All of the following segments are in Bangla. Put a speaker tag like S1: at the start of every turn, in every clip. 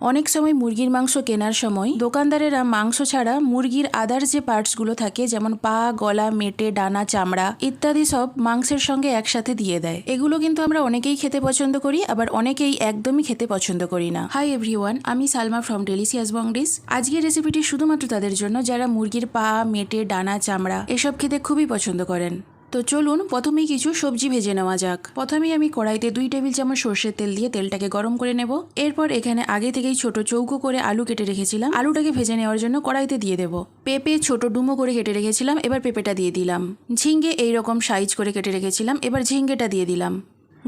S1: অনেক সময় মুরগির মাংস কেনার সময় দোকানদারেরা মাংস ছাড়া মুরগির আদার যে পার্টসগুলো থাকে, যেমন পা, গলা, মেটে, ডানা, চামড়া ইত্যাদি সব মাংসের সঙ্গে একসাথে দিয়ে দেয়। এগুলো কিন্তু আমরা অনেকেই খেতে পছন্দ করি, আবার অনেকেই একদমই খেতে পছন্দ করি না। হাই এভরিওয়ান আমি সালমা ফ্রম ডেলিসিয়াস বংডিস আজকের রেসিপিটি শুধুমাত্র তাদের জন্য, যারা মুরগির পা, মেটে, ডানা, চামড়া এসব খেতে খুবই পছন্দ করেন। তো চলুন, প্রথমেই কিছু সবজি ভেজে নেওয়া যাক। প্রথমেই আমি কড়াইতে দুই টেবিল চামচ সর্ষের তেল দিয়ে তেলটাকে গরম করে নেব। এরপর এখানে আগে থেকেই ছোট চৌকো করে আলু কেটে রেখেছিলাম। আলুটাকে ভেজে নেওয়ার জন্য কড়াইতে দিয়ে দেব। পেঁপে ছোট ডুমো করে কেটে রেখেছিলাম, এবার পেঁপেটা দিয়ে দিলাম। ঝিঙ্গে এইরকম সাইজ করে কেটে রেখেছিলাম, এবার ঝিঙ্গেটা দিয়ে দিলাম।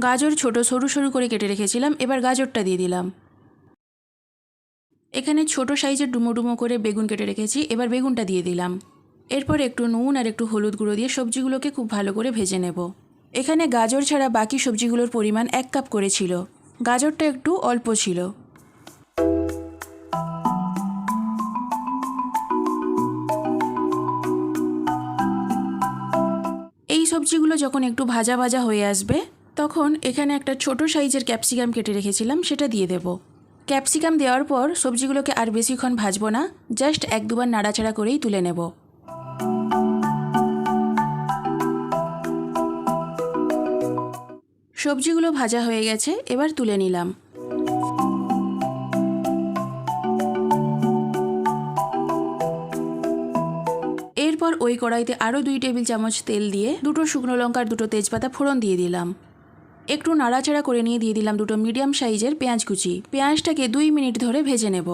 S1: গাজর ছোট সরু সরু করে কেটে রেখেছিলাম, এবার গাজরটা দিয়ে দিলাম। এখানে ছোট সাইজের ডুমো ডুমো করে বেগুন কেটে রেখেছি, এবার বেগুনটা দিয়ে দিলাম। এরপর একটু নুন আর একটু হলুদ গুঁড়ো দিয়ে সবজিগুলোকে খুব ভালো করে ভেজে নেব। এখানে গাজর ছাড়া বাকি সবজিগুলোর পরিমাণ এক কাপ করে ছিল। গাজরটা একটু অল্প ছিল। এই সবজিগুলো যখন একটু ভাজা ভাজা হয়ে আসবে, তখন এখানে একটা ছোট সাইজের ক্যাপসিকাম কেটে রেখেছিলাম, সেটা দিয়ে দেব। ক্যাপসিকাম দেওয়ার পর সবজিগুলোকে আর বেশিক্ষণ ভাজবো না, জাস্ট এক দুবার নাড়াচাড়া করেই তুলে নেব। সবজিগুলো ভাজা হয়ে গেছে, এবার তুলে নিলাম। এরপর ওই কড়াইতে আরও দুই টেবিল চামচ তেল দিয়ে দুটো শুকনো লঙ্কার দুটো তেজপাতা ফোড়ন দিয়ে দিলাম। একটু নাড়াচাড়া করে নিয়ে দিয়ে দিলাম দুটো মিডিয়াম সাইজের পেঁয়াজ কুচি। পেঁয়াজটাকে দুই মিনিট ধরে ভেজে নেব।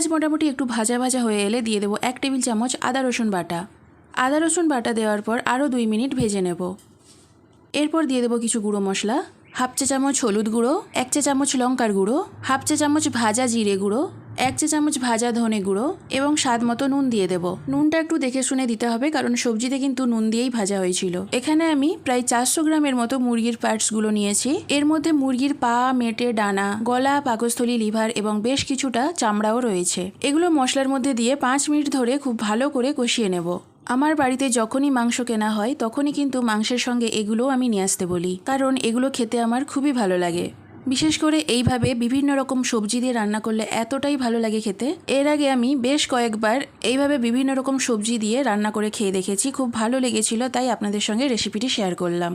S1: পেঁয়াজ মোটামুটি একটু ভাজা ভাজা হয়ে এলে দিয়ে দেবো এক টেবিল চামচ আদা রসুন বাটা। আদা রসুন বাটা দেওয়ার পর আরও দুই মিনিট ভেজে নেব। এরপর দিয়ে দেবো কিছু গুঁড়ো মশলা। হাফ চা চামচ হলুদ গুঁড়ো, এক চা চামচ লঙ্কার গুঁড়ো, হাফ চা চামচ ভাজা জিরে গুঁড়ো, এক চা চামচ ভাজা ধনে গুঁড়ো এবং স্বাদ মতো নুন দিয়ে দেব। নুনটা একটু দেখে শুনে দিতে হবে কারণ সবজিতে কিন্তু নুন দিয়েই ভাজা হয়েছিল। এখানে আমি প্রায় চারশো গ্রামের মতো মুরগির পার্টসগুলো নিয়েছি। এর মধ্যে মুরগির পা, মেটে, ডানা, গলা, পাকস্থলী, লিভার এবং বেশ কিছুটা চামড়াও রয়েছে। এগুলো মশলার মধ্যে দিয়ে পাঁচ মিনিট ধরে খুব ভালো করে কষিয়ে নেব। আমার বাড়িতে যখনই মাংস কেনা হয়, তখনই কিন্তু মাংসের সঙ্গে এগুলো আমি নিয়ে আসতে বলি। কারণ এগুলো খেতে আমার খুবই ভালো লাগে। বিশেষ করে এইভাবে বিভিন্ন রকম সবজি দিয়ে রান্না করলে এতটাই ভালো লাগে খেতে। এর আগে আমি বেশ কয়েকবার এইভাবে বিভিন্ন রকম সবজি দিয়ে রান্না করে খেয়ে দেখেছি। খুব ভালো লেগেছিল, তাই আপনাদের সঙ্গে রেসিপিটি শেয়ার করলাম।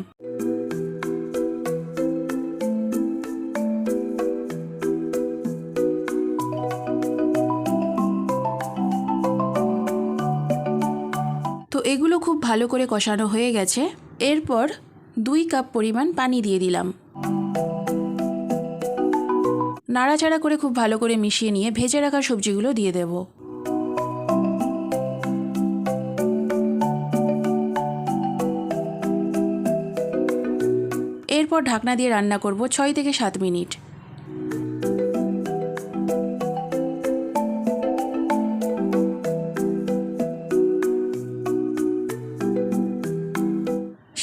S1: তো এগুলো খুব ভালো করে কষানো হয়ে গেছে। এরপর দুই কাপ পরিমাণ পানি দিয়ে দিলাম। নাড়াচাড়া করে খুব ভালো করে মিশিয়ে নিয়ে ভেজে রাখা সবজিগুলো দিয়ে দেব। এরপর ঢাকনা দিয়ে রান্না করব ছয় থেকে সাত মিনিট।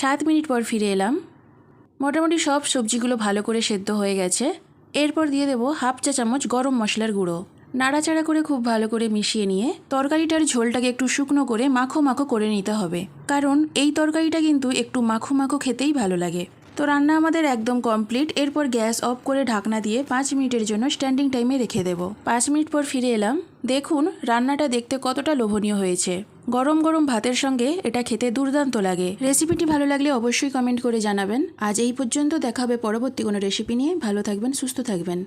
S1: সাত মিনিট পর ফিরে এলাম। মোটামুটি সব সবজিগুলো ভালো করে সেদ্ধ হয়ে গেছে। এরপর দিয়ে দেবো হাফ চা চামচ গরম মশলার গুঁড়ো। নাড়াচাড়া করে খুব ভালো করে মিশিয়ে নিয়ে তরকারিটার ঝোলটাকে একটু শুকনো করে মাখো মাখো করে নিতে হবে। কারণ এই তরকারিটা কিন্তু একটু মাখো মাখো খেতেই ভালো লাগে। তো রান্না আমাদের একদম কমপ্লিট। এরপর গ্যাস অফ করে ঢাকনা দিয়ে পাঁচ মিনিটের জন্য স্ট্যান্ডিং টাইমে রেখে দেবো। পাঁচ মিনিট পর ফিরে এলাম। দেখুন, রান্নাটা দেখতে কতটা লোভনীয় হয়েছে। গরম গরম ভাতের সঙ্গে এটা খেতে দুর্দান্ত লাগে। রেসিপিটি ভালো লাগলে অবশ্যই কমেন্ট করে জানাবেন। আজ এই পর্যন্ত দেখাবে পরবর্তী কোনো রেসিপি নিয়ে। ভালো থাকবেন, সুস্থ থাকবেন।